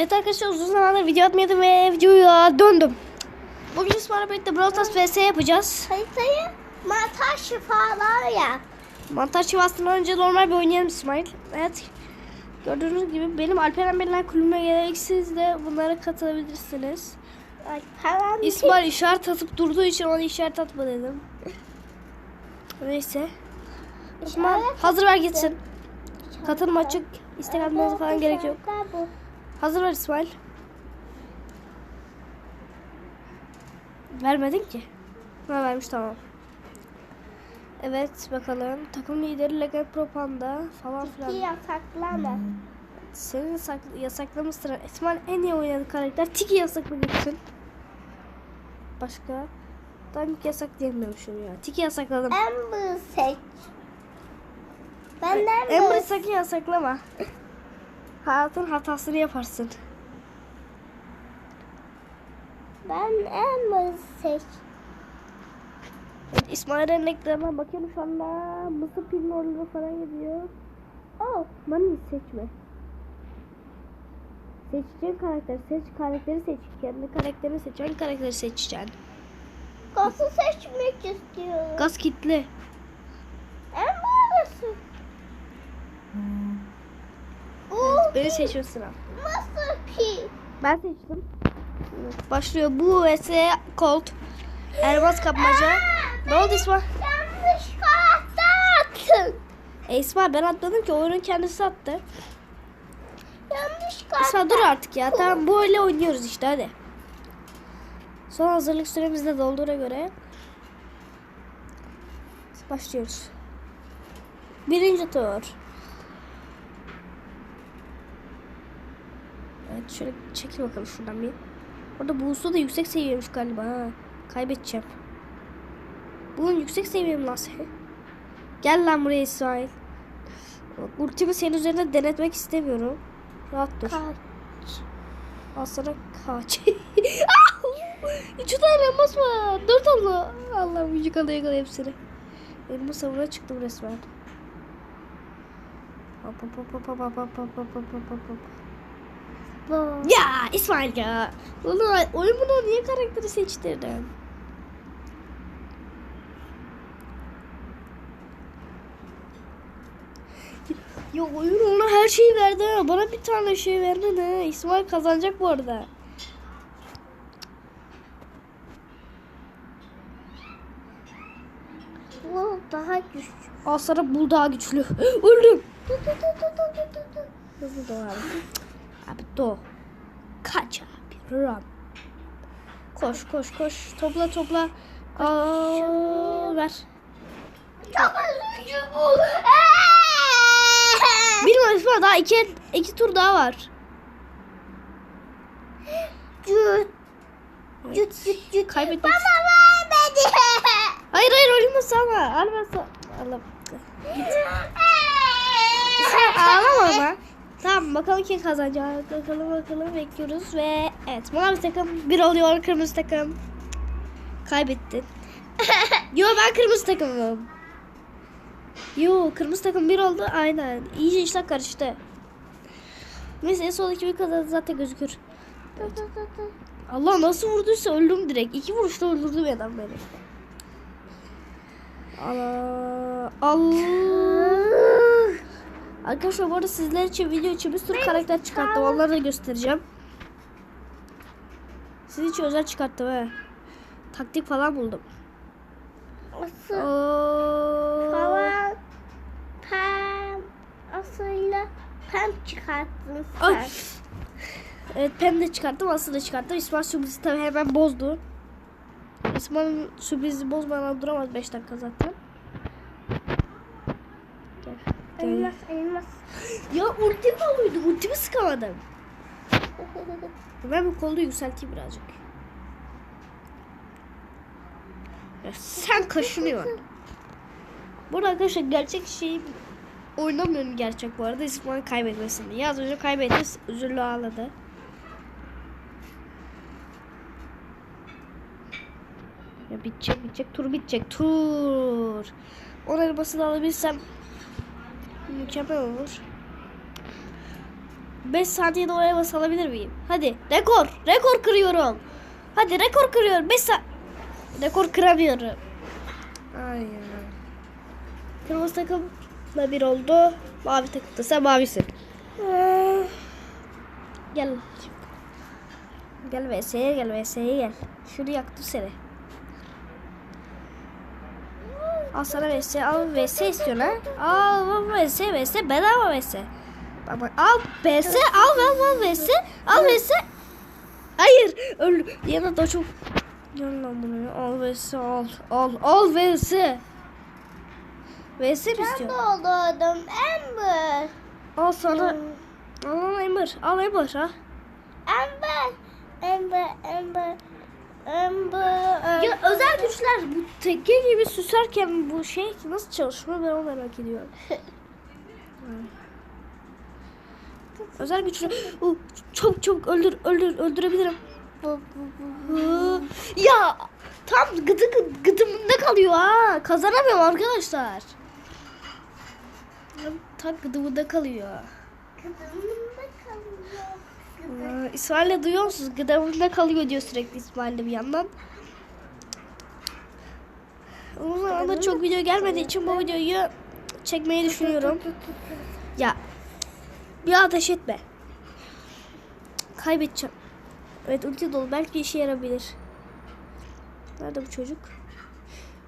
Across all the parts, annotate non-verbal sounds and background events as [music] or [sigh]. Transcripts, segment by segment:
Evet arkadaşlar uzun zamandır video atmıyordum ve videoya döndüm. Bugün İsmail'le birlikte Brawl Stars vs yapacağız. Haritayı mantar şifalar ya. Mantar çivasından önce normal bir oynayalım İsmail. Evet. Gördüğünüz gibi benim Alperen Beyler kulübüme gelerek siz de bunlara katılabilirsiniz. Falan. İsmail işaret atıp durduğu için ona işaret atma dedim. Neyse. İsmail hazır ver gitsin. Katılım açık. İstek atmanıza falan gerek yok. Hazır ver İsmail. Vermedin ki. Ha vermiş tamam. Evet bakalım. Takım lideri Legend Propanda falan İki filan. yasaklama. Senin yasak, yasaklamışsın. İsmail en iyi oynadığı karakter. Tiki yasaklı gitsin. Başka? Dynamic yasak diyemiyormuşum ya. Tiki yasakladım. Amber seç. Benden Ember'ı Amber. sakın yasaklama. [laughs] Hayatın hatasını yaparsın. Ben Amber seç. Evet, İsmail'in ekranına bakıyorum şu anda. Mısır pilnorları falan gidiyor. Oh, Mani seçme. Seçeceğin karakter. Seç karakteri seç. Kendi karakterini seç. Hangi karakteri seçeceksin? Gazı seçmek istiyorum. Gaz kitli. Amber seç. Beni seçiyor sıra. Master P. Ben seçtim. Başlıyor. Bu vs Colt. Elmas kapmaca. Ne oldu İsmail? Yanlış karakter attın. E İsmail ben atmadım ki. Oyunun kendisi attı. Yanlış karakter. İsmail dur artık ya. Tamam böyle oynuyoruz işte hadi. Son hazırlık süremiz de dolduğuna göre başlıyoruz. Birinci tur. Evet şöyle çekil bakalım şuradan bir. Orada Buğusu da yüksek seviyemiş galiba ha. Kaybedeceğim. Bunun yüksek seviye mi lan sen? Gel lan buraya İsmail. Ultimi senin üzerine denetmek istemiyorum. Rahat dur. Kaç. Al sana kaç. Üç tane elmas var. Dört Allah. Allah vücut alıyor yakala hepsini. Elmas savuna çıktım resmen. Hop hop hop hop hop hop hop hop hop hop hop. Bu. Ya İsmail ya. Ulan oyun bunu niye karakteri seçtirdin? Ya oyun ona her şeyi verdi ha. Bana bir tane şey verdi ne? İsmail kazanacak bu arada. Bu daha güçlü. Al sana bul daha güçlü. [gasps] Öldüm. Hızlı doğ abi. Doğ. Kaç abi. Run. Koş koş koş. Topla topla. Aa, ver. Çok üzücü bu. Bir var daha iki, iki tur daha var. Cüt. Cüt cüt cüt. Kaybetmek Bana vermedi. Hayır hayır ölümü sana. Al ben sana. Allah. Sen ağlama ama. Tamam bakalım kim kazanacak. Bakalım bakalım bekliyoruz ve evet mavi takım bir oluyor kırmızı takım. Kaybettin. [laughs] Yo ben kırmızı takımım. Yo kırmızı takım bir oldu aynen. İyice işler karıştı. Neyse en soldaki bir kazandı zaten gözükür. [laughs] Allah nasıl vurduysa öldüm direkt. İki vuruşta öldürdü adam beni. Allah. Allah. Arkadaşlar bu arada sizler için video için bir sürü karakter çıkarttım. Onları da göstereceğim. Sizin için özel çıkarttım he. Taktik falan buldum. Asıl falan. Pem. Asıyla pem çıkarttın sen. Ay. Evet Pem de çıkarttım. Aslı da çıkarttım. İsmail sürprizi tabii hemen bozdu. İsmail'in sürprizi bozmadan duramaz 5 dakika zaten. Gel. Gel. Elmas elmas. Ya ultim doluydu. Ultimi sıkamadım. Ben bu kolu yükselteyim birazcık. Ya sen kaşınıyorsun. Burada arkadaşlar gerçek şey oynamıyorum gerçek bu arada İsmail kaybetmesin diye. Az önce kaybetti. Üzüldü ağladı. Ya bitecek bitecek tur bitecek tur. Onun elmasını alabilsem mükemmel olur. 5 saniyede oraya basalabilir miyim? Hadi rekor. Rekor kırıyorum. Hadi rekor kırıyorum. 5 sa Rekor kıramıyorum. Ay ya. Kırmızı takımla bir oldu. Mavi takımda sen mavisin. Ee, Gel. Gel VS'ye gel VS'ye gel. Şunu yaktım seni. Al sana VS al VS istiyorsun ha? Al VS VS bedava VS. Bak al VS al al al VS al VS. Hayır öl. Yana da çok. Lan bunu. Al VS al al al VS. VS mi Ben doldurdum Amber. Al sana. Al al Ember. Al Ember ha. Amber. Amber. Amber. Ya özel güçler bu tekke gibi süserken bu şey nasıl çalışıyor ben onu merak ediyorum. [laughs] özel güçler Uh, çok çabuk öldür öldür öldürebilirim. [laughs] Ya tam gıdı gıdı- gıdımında kalıyor ha. Kazanamıyorum arkadaşlar. Tam gıdımında kalıyor. Kalıyor. Aa, İsmail'le duyuyor musunuz? Gıdamında kalıyor diyor sürekli İsmail'le bir yandan. O zaman da çok video gelmediği için bu videoyu çekmeyi düşünüyorum. Ya bir ateş etme. Kaybedeceğim. Evet ulti dolu. Belki işe yarabilir. Nerede bu çocuk?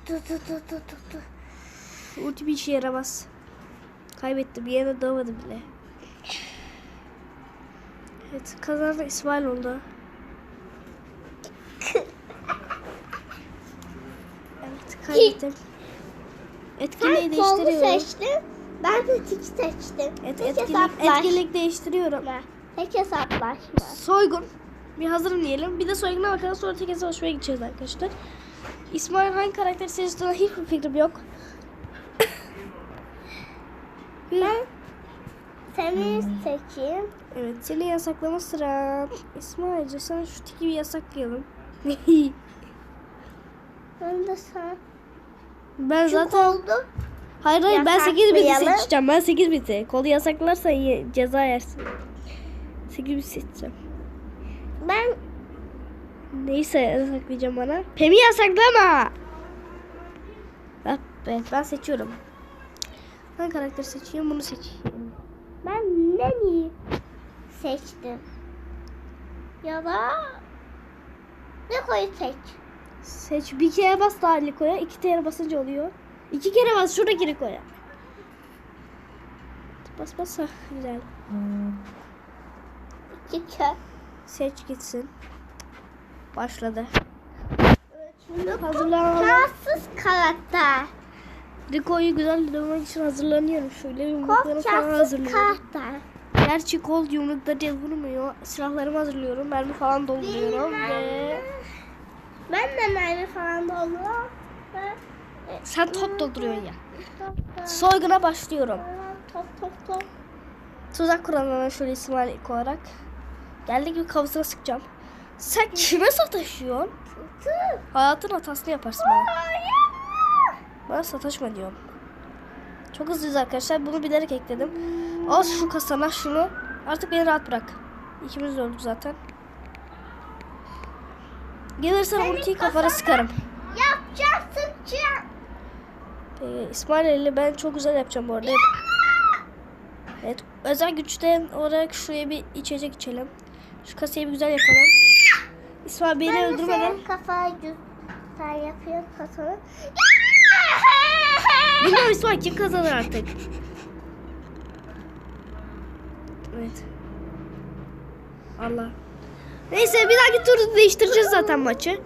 Dur dur dur dur dur. Ulti bir işe yaramaz. Kaybettim. Yere dağılmadım bile. Evet kazanan İsmail oldu. Evet kaybettim. Etkinliği Sen değiştiriyorum. seçtin. Ben de tik seçtim. Evet, Tek etkinlik, hesaplaşma. etkinlik değiştiriyorum. Tek hesaplaşma. Soygun. Bir hazırım diyelim. Bir de soyguna bakalım sonra tek savaşmaya gideceğiz arkadaşlar. İsmail hangi karakteri seçtiğine hiçbir fikrim yok. Ben seni seçeyim. Evet seni yasaklama sıra. İsmail'ce sana şu tiki bir yasaklayalım. [laughs] Ben de sen. ben Çok zaten... oldu. Hayır hayır ben 8 biti seçeceğim. Ben 8 biti. Kolu yasaklarsan ye- ceza yersin. 8 biti seçeceğim. Ben Neyse yasaklayacağım bana. Pemi yasaklama. Ah, Evet ben seçiyorum. Ben karakter seçiyorum bunu seçeyim. Ben Neni seçtim. Ya da Rico'yu seç. Seç bir kere bas daha Liko'ya. iki kere basınca oluyor. İki kere bas şuradaki Liko'ya. Bas bas ha güzel. İki kere. Seç gitsin. Başladı. Şimdi Hazırlan. Kansız karakter. Rico'yu güzel dövmek için hazırlanıyorum. Şöyle yumruklarımı falan hazırlıyorum. karakter. Gerçi kol yumrukları vurmuyor. Silahlarımı hazırlıyorum. Mermi falan dolduruyorum ve Ben de mermi falan dolduruyorum. Sen top dolduruyorsun ya. Soyguna başlıyorum. top, top, top. Tuzak kuranlara şöyle İsmail olarak. Geldiği gibi kafasına sıkacağım. Sen kime sataşıyorsun? Hayatın hatasını yaparsın bana. Bana sataşma diyorum. Çok hızlıyız arkadaşlar. Bunu bilerek ekledim. Al şu kasana şunu. Artık beni rahat bırak. İkimiz de öldük zaten. Gelirsen ultiyi kafana sıkarım. Yapacağım, sıkacağım. Ee, İsmail ile ben çok güzel yapacağım bu arada. Evet. Özel güçten olarak şuraya bir içecek içelim. Şu kasayı bir güzel yapalım. İsmail beni Ben de öldürmeden. senin kafayı güzel yapıyorum kafanı. Bilmiyorum İsmail kim kazanır artık. Evet. Allah. Neyse bir dahaki turda değiştireceğiz zaten maçı.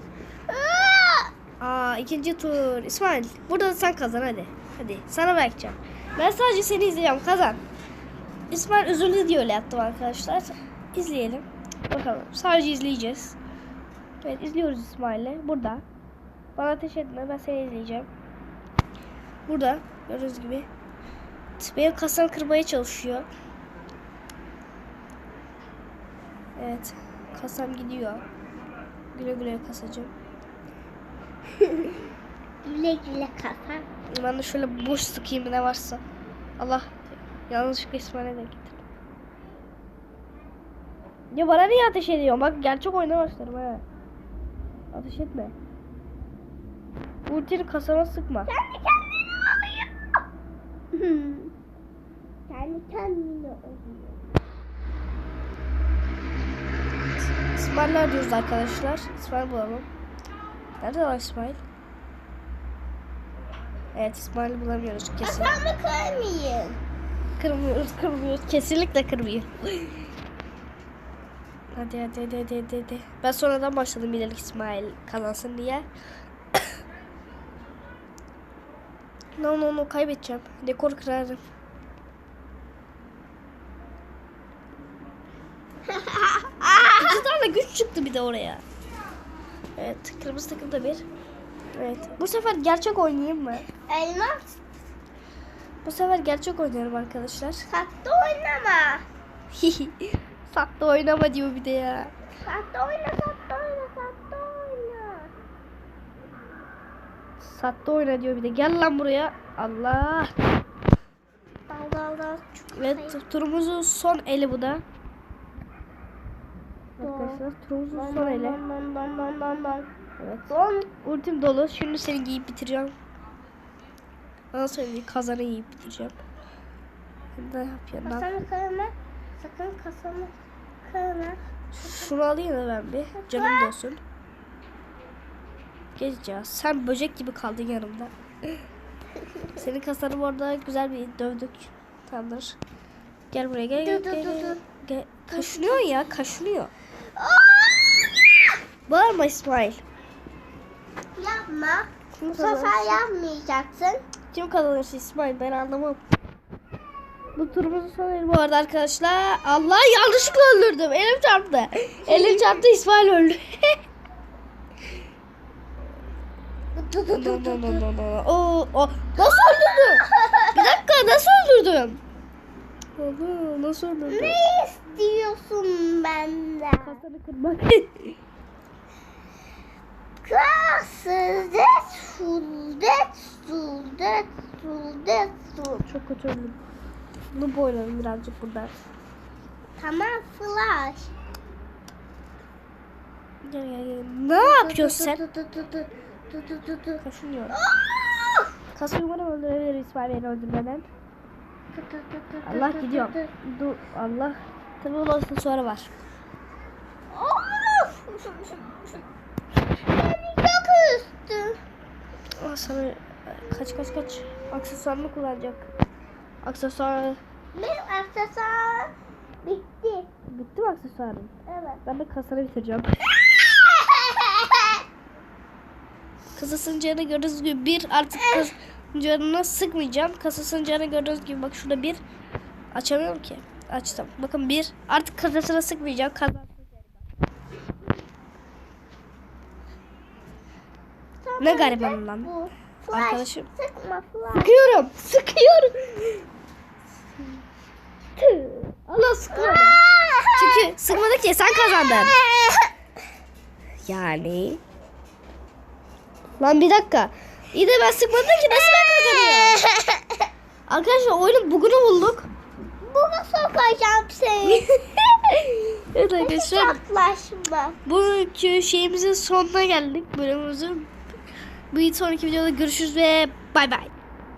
Aa ikinci tur. İsmail burada da sen kazan hadi. Hadi sana bırakacağım. Ben sadece seni izleyeceğim kazan. İsmail üzüldü diye öyle yaptım arkadaşlar. İzleyelim. Bakalım. Sadece izleyeceğiz. Evet izliyoruz İsmail'le. Burada. Bana ateş etme ben seni izleyeceğim. Burada gördüğünüz gibi. Benim kasam kırmaya çalışıyor. Evet. Kasam gidiyor. Güle güle kasacağım. [laughs] Güle güle kafa. Ben de şöyle boş sıkayım ne varsa. Allah yanlışlıkla İsmail'e de getirdim. Ya bana niye ateş ediyorsun? Bak gerçek oyuna başlarım ha. Ateş etme. Ultini kasana sıkma. Oluyor. Kendi kendine oluyor. İsmail'i arıyoruz arkadaşlar. İsmail bulalım. Nerede var İsmail? Evet İsmail'i bulamıyoruz kesin. Kasamı kırmayın. Kırmıyoruz, kırmıyoruz. Kesinlikle kırmıyor. Hadi hadi hadi hadi hadi. hadi. Ben sonradan başladım bilerek İsmail kazansın diye. No no no kaybedeceğim. Dekor kırarım. [laughs] İki tane güç çıktı bir de oraya. Evet kırmızı takım da bir. Evet bu sefer gerçek oynayayım mı? Elmas Bu sefer gerçek oynarım arkadaşlar. saklı oynama. [laughs] Saklı oynama diyor bir de ya. Saklı oyna, saklı oyna, saklı oyna. Sattı oyna diyor bir de. Gel lan buraya. Allah. Dal dal dal. Evet turumuzun son eli bu da. Arkadaşlar turumuzun son eli. Dan dan dan dan dan. Evet. Son. Ultim dolu. Şimdi seni giyip bitireceğim. Ondan sonra kazanı yiyip bitireceğim. Ne yapıyorsun lan? Kasanı kırma. Sakın kasanı kırma. Şunu alayım da ben bir. Canım dolsun. Geç ya. Sen böcek gibi kaldın yanımda. [laughs] Senin kasanı orada güzel bir dövdük. Tamamdır. Gel buraya gel gel Dur, gel. dur, gel. dur. Gel. Kaşınıyor ya kaşınıyor. Bağırma İsmail. Yapma. Kim Bu sefer yapmayacaksın. Kim kazanırsa İsmail ben anlamam. Bu turumuzun son eli bu arada arkadaşlar. Allah yanlışlıkla öldürdüm. Elim çarptı. Elim çarptı İsmail öldü. [laughs] Oo, o, nasıl öldürdüm? Bir dakika nasıl öldürdüm? Allah, nasıl öldürdüm? Ne istiyorsun benden? Kasanı kırmak. Kasızdet, suldet, suldet, suldet, suldet. Çok kötü öldüm. Noob oynadım birazcık burada. Tamam flash. Gel gel gel. Ne yapıyorsun sen? Tut, tut, tut, tut. Kaşınıyor. Ah! Kasayı umarım öldürebilir İsmail beni öldürmeden. Allah tut, Dur Allah. Tabii bunun aksesuarı var. Aa, sana kaç kaç kaç. Aksesuarını kullanacak. Aksesuar Benim aksesuar bitti. bitti mi aksesuarın? Evet. Ben de kasanı bitireceğim. Kasasının canını gördüğünüz gibi bir artık kas canını sıkmayacağım. Kasasının canını gördüğünüz gibi bak şurada bir açamıyorum ki. Açtım. Bakın bir artık kasasına sıkmayacağım. Kazansın. Ne garibanım lan. Flash. Arkadaşım. Sıkma flash. Sıkıyorum. Sıkıyorum. Allah sıkmadı. Çünkü sıkmadı ki sen kazandın. Yani. Lan bir dakika. İyi de ben sıkmadım ki nasıl ben kazanıyorum? [laughs] Arkadaşlar oyunun bugunu bulduk. Buna sokacağım seni. [laughs] evet arkadaşlar Çatlaşma. bugünkü şeyimizin sonuna geldik bölümümüzün. Bir sonraki videoda görüşürüz ve bay bay.